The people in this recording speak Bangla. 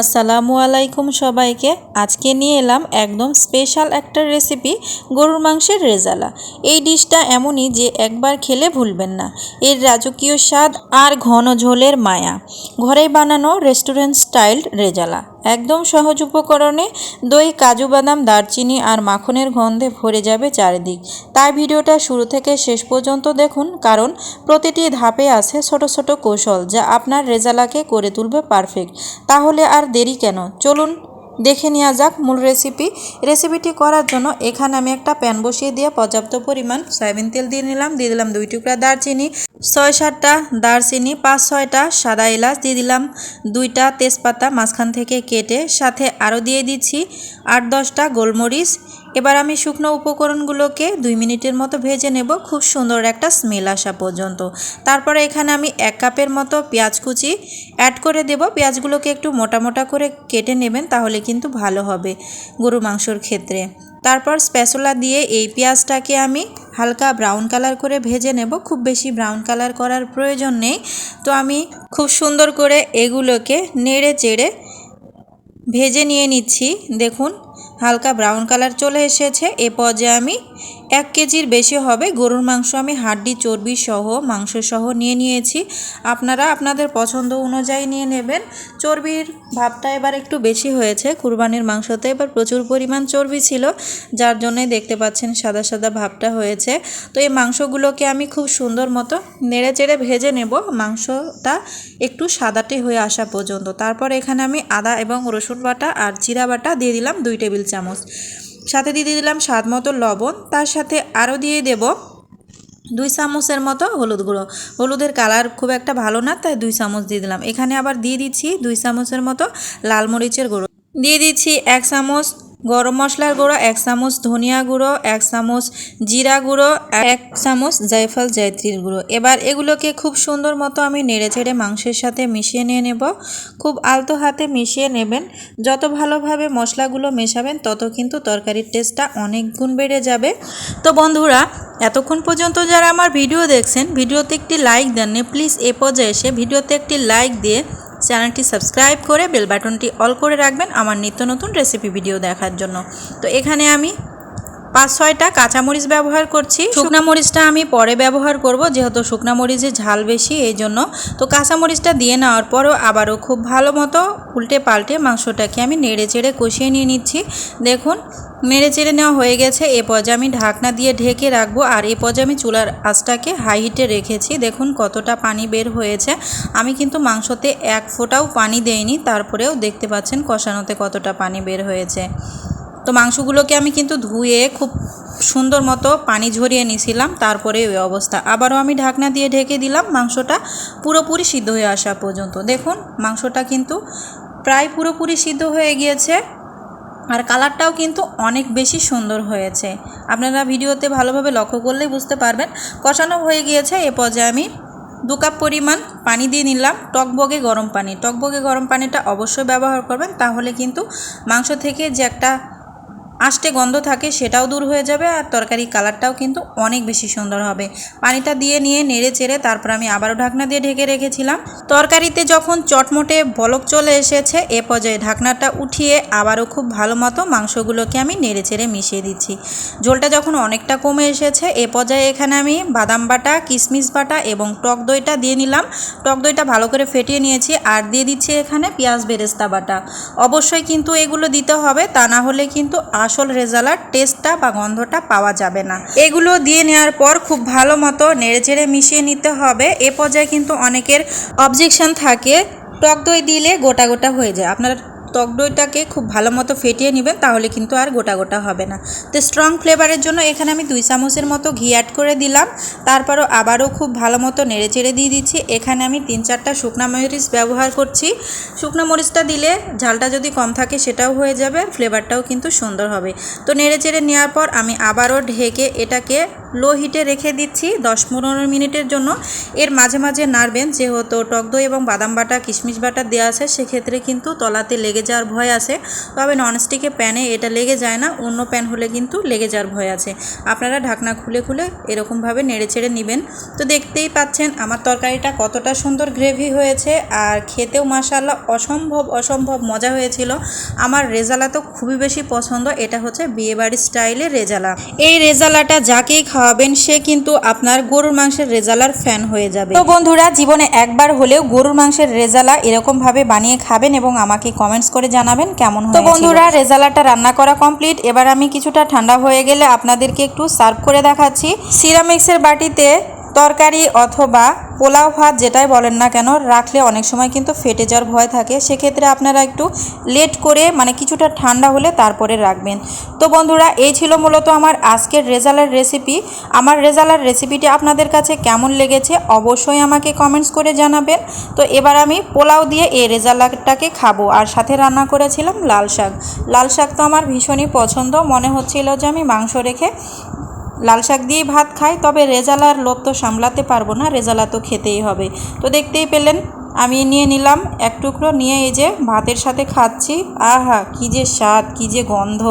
আসসালামু আলাইকুম সবাইকে। আজকে নিয়ে এলাম একদম স্পেশাল একটা রেসিপি গরুর মাংসের রেজালা। এই ডিশটা এমনই যে একবার খেলে ভুলবেন না। এর রাজকীয় স্বাদ আর ঘন ঝোলের মায়া। ঘরে বানানো রেস্টুরেন্ট স্টাইল রেজালা। একদম সহজ উপকরণে দই, কাজু বাদাম, দারচিনি আর মাখনের গন্ধে ভরে যাবে চারিদিক। তাই ভিডিওটা শুরু থেকে শেষ পর্যন্ত দেখুন, কারণ প্রতিটি ধাপে আছে ছোট ছোট কৌশল যা আপনার রেজালাকে করে তুলবে পারফেক্ট। তাহলে আর দেরি কেন? চলুন দেখে নেওয়া যাক মূল রেসিপি রেসিপিটি করার জন্য এখানে আমি একটা প্যান বসিয়ে দিয়ে পর্যাপ্ত পরিমাণ সয়াবিন তেল দিয়ে নিলাম। দিয়ে দিলাম দুই টুকরা দারচিনি, ছয় সাতটা দারচিনি, পাঁচ ছয়টা সাদা এলাচ দিয়ে দিলাম, দুইটা তেজপাতা মাঝখান থেকে কেটে সাথে আরও দিয়ে দিচ্ছি আট দশটা গোলমরিচ এবার আমি শুকনো উপকরণগুলোকে দুই মিনিটের মতো ভেজে নেব। খুব সুন্দর একটা স্মেল আসা পর্যন্ত। তারপরে এখানে আমি এক কাপের মতো পেঁয়াজ কুচি অ্যাড করে দেব। পেঁয়াজগুলোকে একটু মোটা মোটা করে কেটে নেবেন, তাহলে কিন্তু ভালো হবে গরু মাংসর ক্ষেত্রে। তারপর স্প্যাসোলা দিয়ে এই পেঁয়াজটাকে আমি হালকা ব্রাউন কালার করে ভেজে নেব। খুব বেশি ব্রাউন কালার করার প্রয়োজন নেই। তো আমি খুব সুন্দর করে এগুলোকে নেড়ে চেড়ে ভেজে নিয়ে নিচ্ছি। দেখুন হালকা ব্রাউন কালার চলে এসেছে। এ পর্যায়ে আমি এক কেজির বেশি হবে। গরুর মাংস আমি হাড্ডি, চর্বি সহ মাংস সহ নিয়ে নিয়েছি। আপনারা আপনাদের পছন্দ অনুযায়ী নিয়ে নেবেন। চর্বির ভাবটা এবার একটু বেশি হয়েছে। কুরবানির মাংসতে এবার প্রচুর পরিমাণ চর্বি ছিল, যার জন্যই দেখতে পাচ্ছেন সাদা সাদা ভাবটা হয়েছে। তো এই মাংসগুলোকে আমি খুব সুন্দর মতো নেড়ে চেড়ে ভেজে নেব। মাংসটা একটু সাদাটে হয়ে আসা পর্যন্ত। তারপর এখানে আমি আদা এবং রসুন বাটা আর জিরা বাটা দিয়ে দিলাম দুই টেবিল চামচ। সাথে দিয়ে দিলাম স্বাদ মতো লবণ, তার সাথে আরও দিয়ে দেব দুই চামচের মতো হলুদ গুঁড়ো। হলুদের কালার খুব একটা ভালো না, তাই দুই চামচ দিয়ে দিলাম। এখানে আবার দিয়ে দিচ্ছি দুই চামচের মতো লাল মরিচের গুঁড়ো। দিয়ে দিচ্ছি এক চামচ গরম মশলার গুঁড়ো, এক চামচ ধনিয়া গুঁড়ো, এক চামচ জিরা গুঁড়ো, এক চামচ জায়ফল জায়ত্রীর গুঁড়ো। এবার এগুলোকে খুব সুন্দর মতো আমি নেড়ে ছেড়ে মাংসের সাথে মিশিয়ে নিয়ে নেব। খুব আলতো হাতে মিশিয়ে নেবেন। যত ভালোভাবে মশলাগুলো মেশাবেন, তত কিন্তু তরকারির টেস্টটা অনেক গুণ বেড়ে যাবে। তো বন্ধুরা, এতক্ষণ পর্যন্ত যারা আমার ভিডিও দেখছেন, ভিডিওতে একটি লাইক দেননি, প্লিজ এ পর্যায়ে এসে ভিডিওতে একটি লাইক দিয়ে চ্যানেলটি সাবস্ক্রাইব করে বেল বাটনটি অল করে রাখবেন আমার নিত্য নতুন রেসিপি ভিডিও দেখার জন্য। তো এখানে আমি পাঁচ, ছয়টা কাঁচামরিচ ব্যবহার করছি। শুকনা মরিচটা আমি পরে ব্যবহার করব, যেহেতু শুকনা মরিচের ঝাল বেশি, এই জন্য। তো কাঁচামরিচটা দিয়ে নেওয়ার পরও আবারও খুব ভালো মতো উল্টে পাল্টে মাংসটাকে আমি নেড়ে চেড়ে কষিয়ে নিয়ে নিচ্ছি। দেখুন, নেড়ে চেড়ে নেওয়া হয়ে গেছে। এ পর্যায়ে আমি ঢাকনা দিয়ে ঢেকে রাখব। আর এ পর্যায়ে আমি চুলার আঁচটাকে হাই হিটে রেখেছি। দেখুন কতটা পানি বের হয়েছে। আমি কিন্তু মাংসতে এক ফোঁটাও পানি দেইনি। তারপরেও দেখতে পাচ্ছেন কষানোতে কতটা পানি বের হয়েছে। তো মাংসগুলোকে আমি কিন্তু ধুয়ে খুব সুন্দর মতো পানি ঝরিয়ে নিয়েছিলাম, তারপরে ওই অবস্থা। আবারও আমি ঢাকনা দিয়ে ঢেকে দিলাম, মাংসটা পুরোপুরি সিদ্ধ হয়ে আসা পর্যন্ত। দেখুন, মাংসটা কিন্তু প্রায় পুরোপুরি সিদ্ধ হয়ে গিয়েছে আর কালারটাও কিন্তু অনেক বেশি সুন্দর হয়েছে। আপনারা ভিডিওতে ভালোভাবে লক্ষ্য করলেই বুঝতে পারবেন, কষানো হয়ে গিয়েছে। এ পর্যায়ে আমি দু কাপ পরিমাণ পানি দিয়ে নিলাম, টকবগে গরম পানি। টকবগে গরম পানিটা অবশ্যই ব্যবহার করবেন, তাহলে কিন্তু মাংস থেকে যে একটা আষ্টে গন্ধ থাকে সেটাও দূর হয়ে যাবে আর তরকারি কালারটাও কিন্তু অনেক বেশি সুন্দর হবে। পানিটা দিয়ে নিয়ে নেড়ে চেড়ে তারপর আমি আবারও ঢাকনা দিয়ে ঢেকে রেখেছিলাম। তরকারিতে যখন চটমটে বলক চলে এসেছে, এ পর্যায়ে ঢাকনাটা উঠিয়ে আবারও খুব ভালো মতো মাংসগুলোকে আমি নেড়ে চেড়ে মিশিয়ে দিচ্ছি। ঝোলটা যখন অনেকটা কমে এসেছে, এ পর্যায়ে এখানে আমি বাদাম বাটা কিশমিশ বাটা এবং টক দইটা দিয়ে নিলাম। টক দইটা ভালো করে ফেটিয়ে নিয়েছি আর দিয়ে দিচ্ছি এখানে পেঁয়াজ বেরেস্তা বাটা। অবশ্যই কিন্তু এগুলো দিতে হবে, তা না হলে কিন্তু আসল রেজালার টেস্টটা বা গন্ধটা পাওয়া যাবে না। এগুলো দিয়ে নেওয়ার পর খুব ভালো মতো নেড়েচেড়ে মিশিয়ে নিতে হবে। এ পর্যায়ে কিন্তু অনেকের অবজেকশন থাকে। টক দই দিলে গোটা গোটা হয়ে যায়। আপনার টক দইটাকে খুব ভালো মতো ফেটিয়ে নেবেন, তাহলে কিন্তু আর গোটা গোটা হবে না। তো স্ট্রং ফ্লেভারের জন্য এখানে আমি দুই চামচের মতো ঘি অ্যাড করে দিলাম। তারপরও আবারও খুব ভালো মতো নেড়ে চেড়ে দিয়ে দিচ্ছি। এখানে আমি তিন চারটা শুকনা মরিচ ব্যবহার করছি। শুকনো মরিচটা দিলে ঝালটা যদি কম থাকে সেটাও হয়ে যাবে ফ্লেভারটাও কিন্তু সুন্দর হবে। তো নেড়ে চেড়ে নেওয়ার পর আমি আবারও ঢেকে এটাকে লো হিটে রেখে দিচ্ছি দশ পনেরো মিনিটের জন্য। এর মাঝে মাঝে নাড়বেন, যেহেতু টক দই এবং বাদাম বাটা, কিশমিশ বাটা দেওয়া আছে, সেক্ষেত্রে কিন্তু তলাতে লেগে যাওয়ার ভয় আছে। তবে ননস্টিকে প্যানে এটা লেগে যায় না, অন্য প্যান হলে কিন্তু লেগে যাওয়ার ভয় আছে। আপনারা ঢাকনা খুলে খুলে এরকমভাবে নেড়ে চেড়ে নেবেন। তো দেখতেই পাচ্ছেন, আমার তরকারিটা কতটা সুন্দর গ্রেভি হয়েছে, আর খেতেও মাসাল্লাহ অসম্ভব অসম্ভব মজা হয়েছিল। আমার রেজালা তো খুবই বেশি পছন্দ, এটা হচ্ছে বিয়েবাড়ির স্টাইলের রেজালা। এই রেজালাটা যাকেই খাওয়াবেন সে কিন্তু আপনার গরুর মাংসের রেজালার ফ্যান হয়ে যাবে। তো বন্ধুরা জীবনে একবার হলেও গরুর মাংসের রেজালা এরকম ভাবে বানিয়ে খাবেন এবং আমাকে কমেন্টস করে জানাবেন কেমন তো বন্ধুরা রেজালাটা রান্না করা কমপ্লিট এবার আমি কিছুটা ঠান্ডা হয়ে গেলে আপনাদেরকে একটু সার্ভ করে দেখাচ্ছি। সিরামিক্সের বাটিতে তরকারি অথবা পোলাও ভাত যেটাই বলেন না কেন, রাখলে অনেক সময় কিন্তু ফেটে যাওয়ার ভয় থাকে। সেক্ষেত্রে আপনারা একটু লেট করে মানে কিছুটা ঠান্ডা হলে তারপরে রাখবেন। তো বন্ধুরা, এই ছিল মূলত আমার আজকের রেজালার রেসিপি আমার রেজালার রেসিপিটি আপনাদের কাছে কেমন লেগেছে অবশ্যই আমাকে কমেন্টস করে জানাবেন। তো এবার আমি পোলাও দিয়ে এই রেজালাটাকে খাব। আর সাথে রান্না করেছিলাম লাল শাক। লাল শাক তো আমার ভীষণই পছন্দ। মনে হচ্ছিল যে আমি মাংস রেখে লাল শাক দিয়ে ভাত খাই তবে রেজালার লোভ তো সামলাতে পারব না, রেজালা তো খেতেই হবে। তো দেখতেই পেলেন, আমি নিয়ে নিলাম এক টুকরো, নিয়ে এই যে ভাতের সাথে খাচ্ছি। আহা, কী যে স্বাদ, কী যে গন্ধ।